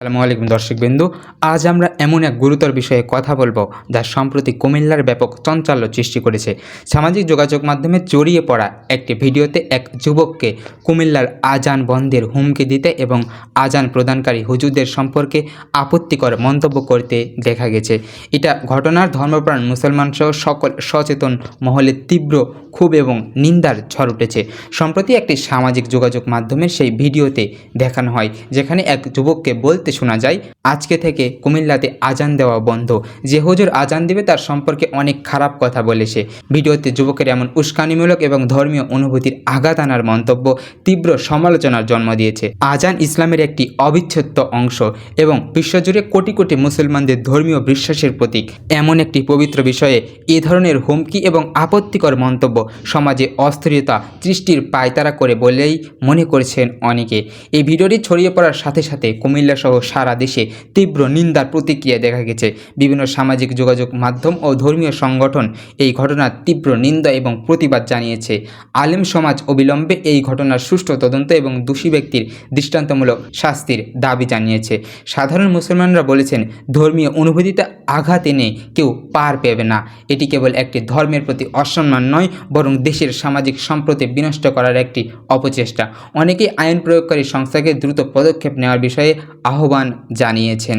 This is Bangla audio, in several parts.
আসসালামু আলাইকুম দর্শকবৃন্দু। আজ আমরা এমন এক গুরুতর বিষয়ে কথা বলব যা সম্প্রতি কুমিল্লার ব্যাপক চঞ্চাল্য সৃষ্টি করেছে। সামাজিক যোগাযোগ মাধ্যমে জড়িয়ে পড়া একটি ভিডিওতে এক যুবককে কুমিল্লার আজান বন্ধের হুমকি দিতে এবং আজান প্রদানকারী হুজুরদের সম্পর্কে আপত্তিকর মন্তব্য করতে দেখা গেছে। এটা ঘটনার ধর্মপ্রাণ মুসলমান সহ সকল সচেতন মহলে তীব্র ক্ষোভ এবং নিন্দার ঝড় উঠেছে। সম্প্রতি একটি সামাজিক যোগাযোগ মাধ্যমের সেই ভিডিওতে দেখানো হয়, যেখানে এক যুবককে বলতে শোনা যায়। আজকে থেকে কুমিল্লাতে আজান দেওয়া বন্ধ। যে হুজুর আজান দিবে তার সম্পর্কে অনেক খারাপ কথা বলেছে ভিডিওতে যুবকের এমন উস্কানিমূলক এবং ধর্মীয় অনুভূতির আঘাত আনার মন্তব্য তীব্র সমালোচনার জন্ম দিয়েছে। আজান ইসলামের একটি অবিচ্ছেদ্য অংশ এবং বিশ্বজুড়ে কোটি কোটি মুসলমানদের ধর্মীয় বিশ্বাসের প্রতীক। এমন একটি পবিত্র বিষয়ে এ ধরনের হুমকি এবং আপত্তিকর মন্তব্য সমাজে অস্থিরতা সৃষ্টির পায়তারা করে বলেই মনে করছেন অনেকে। এই ভিডিওটি ছড়িয়ে পড়ার সাথে সাথে কুমিল্লা সহ সারা দেশে তীব্র নিন্দার প্রতিক্রিয়া দেখা গেছে। বিভিন্ন সামাজিক যোগাযোগ মাধ্যম ও ধর্মীয় সংগঠন এই ঘটনার তীব্র নিন্দা এবং প্রতিবাদ জানিয়েছে। আলেম সমাজ অবিলম্বে এই ঘটনার সুষ্ঠু তদন্ত এবং দোষী ব্যক্তির দৃষ্টান্তমূলক শাস্তির দাবি জানিয়েছে। সাধারণ মুসলমানরা বলেছেন, ধর্মীয় অনুভূতিতে আঘাত এনে কেউ পার পেবে না। এটি কেবল একটি ধর্মের প্রতি অসম্মান নয়, বরং দেশের সামাজিক সম্প্রতি বিনষ্ট করার একটি অপচেষ্টা। অনেকেই আইন প্রয়োগকারী সংস্থাকে দ্রুত পদক্ষেপ নেওয়ার বিষয়ে আহ্বান জানিয়েছেন।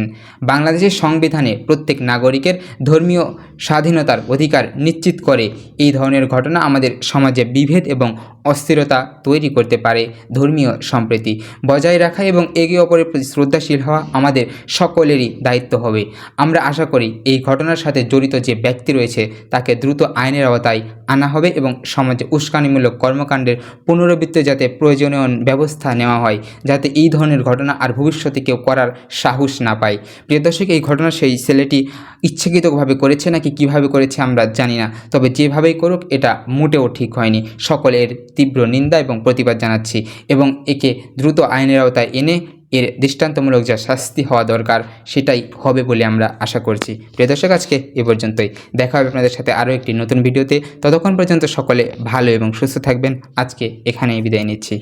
বাংলাদেশের সংবিধানে প্রত্যেক নাগরিকের ধর্মীয় স্বাধীনতার অধিকার নিশ্চিত করে এই ধরনের ঘটনা আমাদের সমাজে বিভেদ এবং অস্থিরতা তৈরি করতে পারে ধর্মীয় সম্প্রীতি। বজায় রাখা এবং একে অপরের প্রতি শ্রদ্ধাশীল হওয়া আমাদের সকলেরই দায়িত্ব হবে। আমরা আশা করি এই ঘটনার সাথে জড়িত যে ব্যক্তি রয়েছে তাকে দ্রুত আইনের আওতায় আনা হবে এবং সমাজে উস্কানিমূলক কর্মকাণ্ডের পুনরাবৃত্তি যাতে প্রয়োজনীয় ব্যবস্থা নেওয়া হয়, যাতে এই ধরনের ঘটনা আর ভবিষ্যতে কেউ করার সাহস না পায়। প্রিয় দর্শক, এই ঘটনা সেই ছেলেটি ইচ্ছাকৃতভাবে করেছে নাকি কীভাবে করেছে আমরা জানি না। তবে যেভাবেই করুক, এটা মোটেও ঠিক হয়নি। সকলের তীব্র নিন্দা এবং প্রতিবাদ জানাচ্ছি এবং একে দ্রুত আইনের আওতায় এনে এর দৃষ্টান্তমূলক যা শাস্তি হওয়া দরকার, সেটাই হবে বলে আমরা আশা করছি। প্রিয় দর্শক, আজকে এ পর্যন্তই। দেখা হবে আপনাদের সাথে আরও একটি নতুন ভিডিওতে। ততক্ষণ পর্যন্ত সকলে ভালো এবং সুস্থ থাকবেন। আজকে এখানেই বিদায় নিচ্ছি।